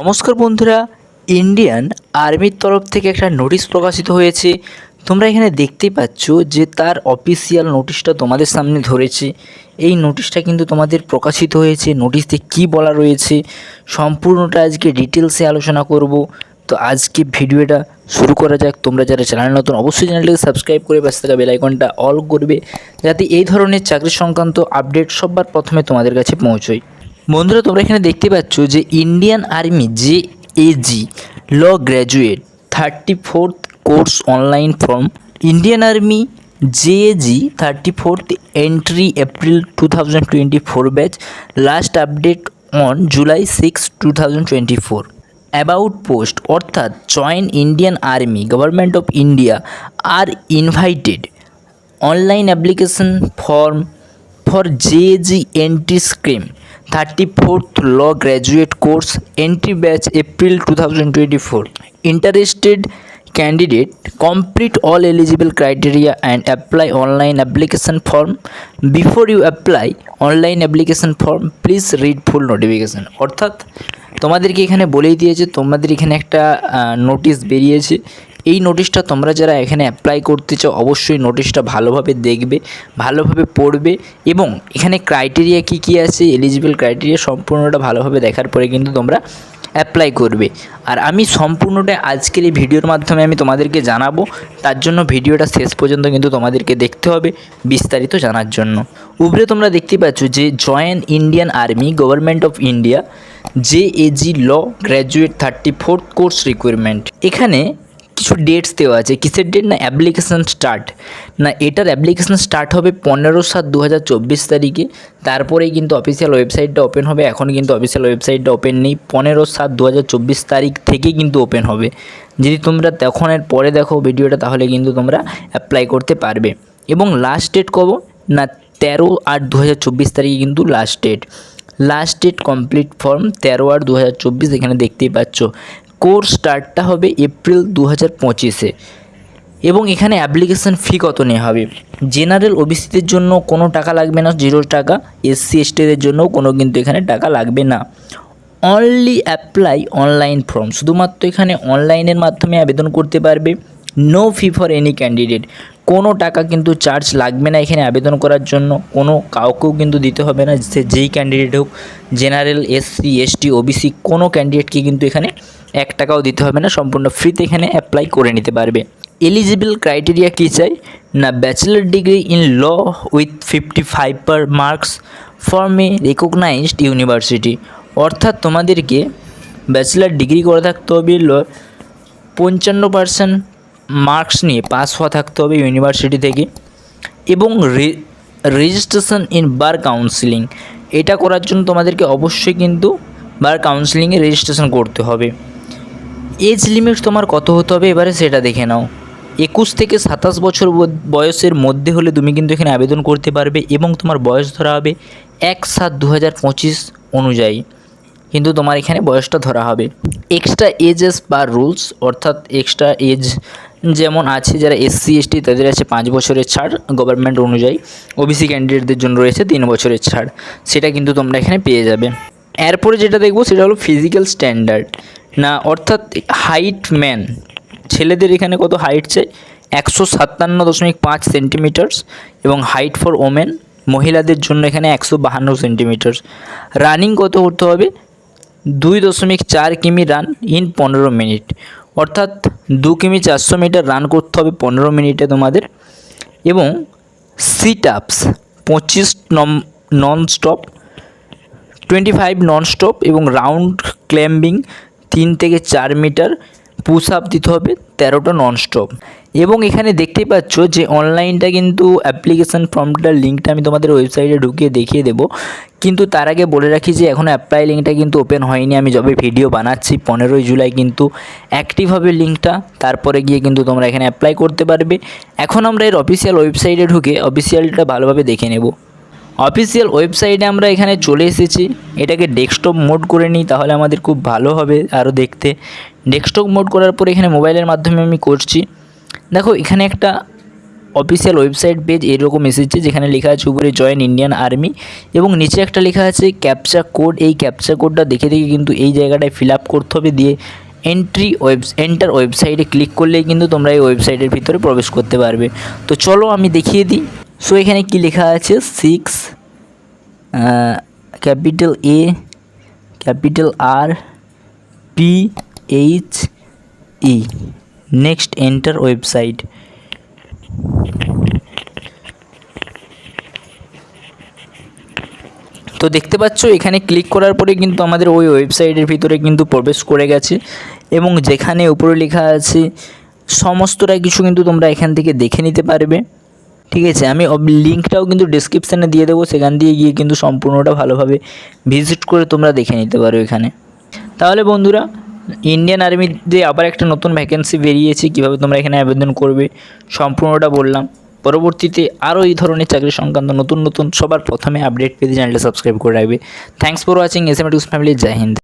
নমস্কার বন্ধুরা ইন্ডিয়ান আর্মির তরফ থেকে একটা নোটিশ প্রকাশিত হয়েছে। তোমরা এখানে দেখতেই পাচ্ছ যে তার অফিসিয়াল নোটিশটা তোমাদের সামনে ধরেছে। এই নোটিশটা কিন্তু তোমাদের প্রকাশিত হয়েছে। নোটিশে কি বলা রয়েছে, সম্পূর্ণটা আজকে ডিটেলসে আলোচনা করব। তো আজকে ভিডিওটা শুরু করা যাক। তোমরা যারা চ্যানেল নতুন, অবশ্যই চ্যানেলটিকে সাবস্ক্রাইব করে পাশে থাকা বেল আইকনটা অল করবে। যাতে এই ধরনের চাকরি সংক্রান্ত আপডেট সববার প্রথমে তোমাদের কাছে পৌঁছয়। বন্ধুরা, তোমরা এখানে দেখতে পাচ্ছ যে ইন্ডিয়ান আর্মি যে AG law graduate thirty fourth course online form Indian army JAG thirty fourth entry April two thousand twenty four batch last update on July six two thousand twenty four about post অর্থাৎ join Indian army government of India are invited online application form for JG entry scheme thirty fourth law graduate course entry batch April two thousand twenty four interested candidate complete all eligible criteria and apply online application form before you apply online application form please read full notification অর্থাৎ তোমাদেরকে এখানে বলেই দিয়েছে তোমাদের এখানে একটা notice বেরিয়েছে এই নোটিশটা তোমরা যারা এখানে অ্যাপ্লাই করতে চাও অবশ্যই নোটিশটা ভালোভাবে দেখবে, ভালোভাবে পড়বে এবং এখানে ক্রাইটেরিয়া কি কি আছে এলিজিবল ক্রাইটেরিয়া সম্পূর্ণটা ভালোভাবে দেখার পরে কিন্তু তোমরা অ্যাপ্লাই করবে। আর আমি সম্পূর্ণটা আজকের এই ভিডিওর মাধ্যমে আমি তোমাদেরকে জানাব, তার জন্য ভিডিওটা শেষ পর্যন্ত কিন্তু তোমাদেরকে দেখতে হবে বিস্তারিত জানার জন্য। উপরে তোমরা দেখতে পাচ্ছ যে join Indian army government of India J AG law graduate thirty fourth course requirement এখানে কিছু ডেটস দেওয়া আছে, কিসের ডেট না অ্যাপ্লিকেশান স্টার্ট না, এটার অ্যাপ্লিকেশান স্টার্ট হবে পনেরো সাত দু তারিখে, তারপরেই কিন্তু অফিসিয়াল ওয়েবসাইটটা ওপেন হবে, এখন কিন্তু অফিসিয়াল ওয়েবসাইটটা ওপেন নেই, পনেরো সাত দু তারিখ থেকে কিন্তু ওপেন হবে। যদি তোমরা তখনের পরে দেখো ভিডিওটা, তাহলে কিন্তু তোমরা অ্যাপ্লাই করতে পারবে। এবং লাস্ট ডেট কব? না, তেরো আট দু তারিখে কিন্তু last date last date complete form তেরো আট দু এখানে দেখতেই পাচ্ছ। কোর্স স্টার্টটা হবে এপ্রিল দু হাজার পঁচিশে। এবং এখানে অ্যাপ্লিকেশান ফি কত নেওয়া হবে? জেনারেল ওবিসিদের জন্য কোনো টাকা লাগবে না জিরো টাকা। এসসি এসটিদের জন্য কোনো কিন্তু এখানে টাকা লাগবে না। অনলি অ্যাপ্লাই অনলাইন ফর্ম শুধুমাত্র এখানে অনলাইনের মাধ্যমে আবেদন করতে পারবে। No fee for any candidate কোনো টাকা কিন্তু চার্জ লাগবে না এখানে আবেদন করার জন্য। কোনো কাউকেও কিন্তু দিতে হবে না। সে যেই ক্যান্ডিডেট হোক জেনারেল এসসি এসটি ওবিসি কোনো ক্যান্ডিডেটকে কিন্তু এখানে এক টাকাও দিতে হবে না। সম্পূর্ণ ফ্রিতে এখানে অ্যাপ্লাই করে নিতে পারবে। এলিজিবল ক্রাইটেরিয়া কী চাই? না bachelor degree in law with fifty five per marks from a recognised university অর্থাৎ তোমাদেরকে ব্যাচেলার ডিগ্রি করে থাকতে হবে ল পঞ্চান্ন পার্সেন্ট মার্কস নিয়ে পাস হওয়া থাকতে হবে ইউনিভার্সিটি থেকে এবং রেজিস্ট্রেশন ইন বার কাউন্সিলিং এটা করার জন্য তোমাদেরকে অবশ্যই কিন্তু বার কাউন্সিলিংয়ে রেজিস্ট্রেশন করতে হবে। এজ লিমিট তোমার কত হতে হবে এবারে সেটা দেখে নাও। একুশ থেকে সাতাশ বছর বয়সের মধ্যে হলে তুমি কিন্তু এখানে আবেদন করতে পারবে এবং তোমার বয়স ধরা হবে এক সাত দু হাজার পঁচিশ অনুযায়ী। কিন্তু তোমার এখানে বয়সটা ধরা হবে। এক্সট্রা এজেস বা রুলস অর্থাৎ এক্সট্রা এজ যেমন আছে যারা এসসি এসটি তাদের আছে পাঁচ বছরের ছাড় গভর্নমেন্ট অনুযায়ী। ওবিসি ক্যান্ডিডেটদের জন্য রয়েছে তিন বছরের ছাড়। সেটা কিন্তু তোমরা এখানে পেয়ে যাবে। এরপরে যেটা দেখব সেটা হলো ফিজিক্যাল স্ট্যান্ডার্ড না, অর্থাৎ হাইট ম্যান ছেলেদের এখানে কত হাইট চাই? একশো সাতান্ন দশমিক পাঁচ সেন্টিমিটার্স এবং হাইট ফর ওমেন মহিলাদের জন্য এখানে একশো বাহান্ন সেন্টিমিটার রানিং কত করতে হবে? দুই দশমিক চার কিমি রান ইন পনেরো মিনিট। অর্থাৎ দু কিমি চারশো মিটার রান করতে হবে পনেরো মিনিটে তোমাদের। এবং সিট আপস পঁচিশ non stop twenty five non stop এবং রাউন্ড ক্ল্যাম্বিং তিন থেকে চার মিটার পুশ আপ দিতে হবে তেরোটা নন স্টপ এবং এখানে দেখতেই পাচ্ছ যে অনলাইনটা কিন্তু অ্যাপ্লিকেশান ফর্মটার লিঙ্কটা আমি তোমাদের ওয়েবসাইটে ঢুকিয়ে দেখিয়ে দেবো। কিন্তু তার আগে বলে রাখি যে এখন অ্যাপ্লাই লিঙ্কটা কিন্তু ওপেন হয়নি। আমি যবে ভিডিও বানাচ্ছি, পনেরোই জুলাই কিন্তু অ্যাক্টিভ হবে লিঙ্কটা তারপরে গিয়ে কিন্তু তোমরা এখানে অ্যাপ্লাই করতে পারবে। এখন আমরা এর অফিসিয়াল ওয়েবসাইটে ঢুকে অফিসিয়ালটা ভালোভাবে দেখে নেব। অফিসিয়াল ওয়েবসাইটে আমরা এখানে চলে এসেছি। এটাকে ডেস্কটপ মোড করে নিই, তাহলে আমাদের খুব ভালো হবে আরও দেখতে। ডেস্কটপ মোড করার পরে এখানে মোবাইলের মাধ্যমে আমি করছি। দেখো, এখানে একটা অফিসিয়াল ওয়েবসাইট পেজ এরকম এসেছে যেখানে লেখা আছে, উপরে জয়েন ইন্ডিয়ান আর্মি এবং নিচে একটা লেখা আছে ক্যাপচা কোড এই ক্যাপচা কোডটা দেখে দেখে কিন্তু এই জায়গাটায় ফিল আপ করতে হবে দিয়ে এন্ট্রি ওয়েব এন্টার ওয়েবসাইটে ক্লিক করলেই কিন্তু তোমরা এই ওয়েবসাইটের ভিতরে প্রবেশ করতে পারবে। তো চলো আমি দেখিয়ে দিই। সো এখানে কি লেখা আছে? Six capital A capital R P H E next enter website তো দেখতে পাচ্ছ, এখানে ক্লিক করার পরে কিন্তু আমাদের ওই ওয়েবসাইটের ভিতরে কিন্তু প্রবেশ করে গেছে এবং যেখানে উপরে লেখা আছে, সমস্তটা কিছু কিন্তু তোমরা এখান থেকে দেখে নিতে পারবে। ঠিক আছে, আমি লিঙ্কটাও কিন্তু ডিসক্রিপশানে দিয়ে দেবো, সেখান দিয়ে গিয়ে কিন্তু সম্পূর্ণটা ভালোভাবে ভিজিট করে তোমরা দেখে নিতে পারো এখানে। তাহলে বন্ধুরা ইন্ডিয়ান আর্মিতে আবার একটা নতুন ভ্যাকেন্সি বেরিয়েছে, কীভাবে তোমরা এখানে আবেদন করবে সম্পূর্ণটা বললাম। পরবর্তীতে আরও এই ধরনের চাকরি সংক্রান্ত নতুন নতুন সবার প্রথমে আপডেট পেতে চ্যানেলটা সাবস্ক্রাইব করে রাখবে। Thanks for watching S M family Joy Hind